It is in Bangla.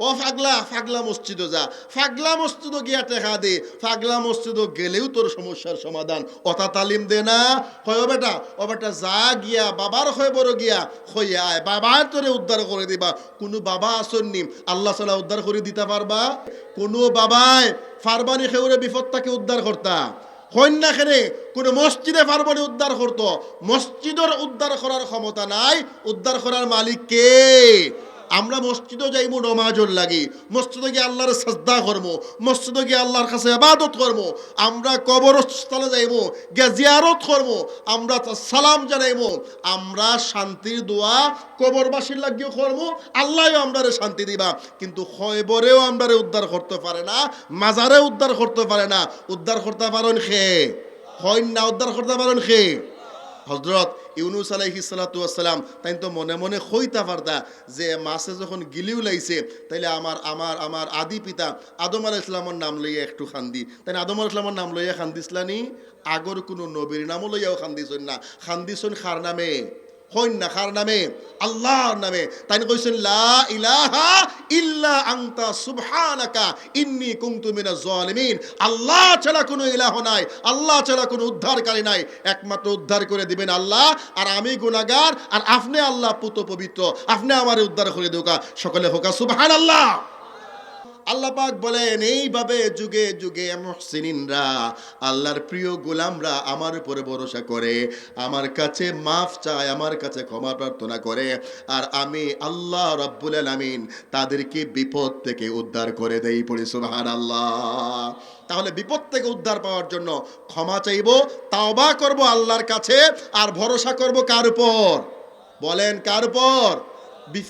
ও ফাগলা ফাগলা মসজিদও যা। ফাগলা মসজিদও গিয়া টেকা দে। ফাগলা মসজিদও গেলেও তোর সমস্যার সমাধান। অতা তালিম দে না। হয় বেটা, ও বেটা, যা গিয়া, বাবার হয় বড় গিয়া হই আয়। বাবার তোরে উদ্ধার করে দিবা। কোনো বাবা আসন্নি। আল্লাহ সালা উদ্ধার করে দিতে পারবা? কোনো বাবায় ফারবানি খেউরে বিপদটাকে উদ্ধার করতা। কন্যা খেনে কোনো মসজিদে পারবনি উদ্ধার করতো। মসজিদের উদ্ধার করার ক্ষমতা নাই। উদ্ধার করার মালিক কে? আমরা মসজিদও যাইমু নমাজর লাগি। মসজিদে গিয়ে আল্লাহর সাজদা করব, মসজিদে গিয়ে আল্লাহর কাছে আবাদত করব। আমরা কবরস্থলে যাইমু গিয়ে জিয়ারত করব, আমরা সালাম জানাইমু আমরা শান্তির দোয়া কবরবাসীর লাগিয়ে করব আল্লাহ আমরারে শান্তি দিবা। কিন্তু খয়বরেও আমরারে উদ্ধার করতে পারে না মাজারে উদ্ধার করতে পারে না। উদ্ধার করতে পারেন খে হয় না উদ্ধার করতে পারেন খে হজরত ইউনুস আলাইহি সালাম তাই তো মনে মনে হইতা পারতা যে মাছে যখন গিলিও লাইছে, তাইলে আমার আমার আমার আদি পিতা আদম আলাহ ইসলামের নাম লইয়া একটু খান্দি। তাই আদম আলাহ ইসলামের নাম লইয়া খান্দিসলানি? আগর কোনো নবীর নামও লইয়াও খান্দিছন না। খান্দিছন খার নামে? হইন না খার নামে? আল্লাহর নামে। তাই কইছেন লা ইলাহা ইল্লা আংতা সুবহানাকা, ইন্নি কুনতু মিনাজ জালিমিন। আল্লাহ ছাড়া কোনো ইলাহ নাই, আল্লাহ ছাড়া কোনো উদ্ধারকারী নাই। একমাত্র উদ্ধার করে দিবেন আল্লাহ, আর আমি গুনাহগার, আর আপনি আল্লাহ পুত পবিত্র, আপনি আমারে উদ্ধার করে দেওকা সকলে হোকা সুবহানাল্লাহ। আল্লাহ পাক বলেন, এইভাবে যুগে যুগে মুহসিনিনরা, আল্লাহর প্রিয় গোলামরা আমার উপরে ভরসা করে, আমার কাছে মাফ চায়, আমার কাছে ক্ষমা প্রার্থনা করে, আর আমি আল্লাহ রব্বুল আলামিন তাদেরকে বিপদ থেকে উদ্ধার করে দেই পড়ি, সুবহানাল্লাহ। তাহলে বিপদ থেকে উদ্ধার পাওয়ার জন্য ক্ষমা চাইব, তাওবা করব আল্লাহর কাছে, আর ভরসা করব কার উপর? বলেন কার উপর? বিপদ